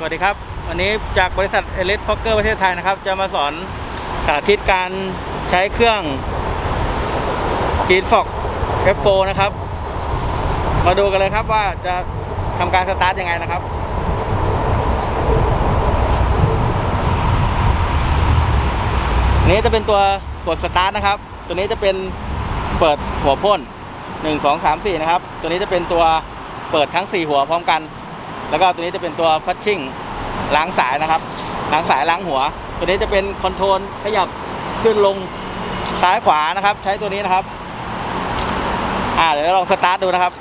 สวัสดีครับ วันนี้จากบริษัทเอลิสฟอกเกอร์ประเทศไทยนะครับ จะมาสอนสาธิตการใช้เครื่องกีนฟอก F4 นะครับ มาดูกันเลยครับว่าจะทำการสตาร์ทยังไงนะครับนี้จะเป็นตัวกดสตาร์ทนะครับ ตัวนี้จะเป็นเปิดหัวพ่น 1 2 3 4 นะครับ ตัวนี้จะเป็นตัวเปิดทั้ง 4 หัวพร้อมกัน แล้วก็ตัวนี้จะเป็นตัวฟัชชิ่งล้างสายนะครับ ล้างสายล้างหัว ตัวนี้จะเป็นคอนโทรลขยับขึ้นลงซ้ายขวานะครับ ใช้ตัวนี้นะครับ อ่าเดี๋ยวลองสตาร์ทดูนะครับ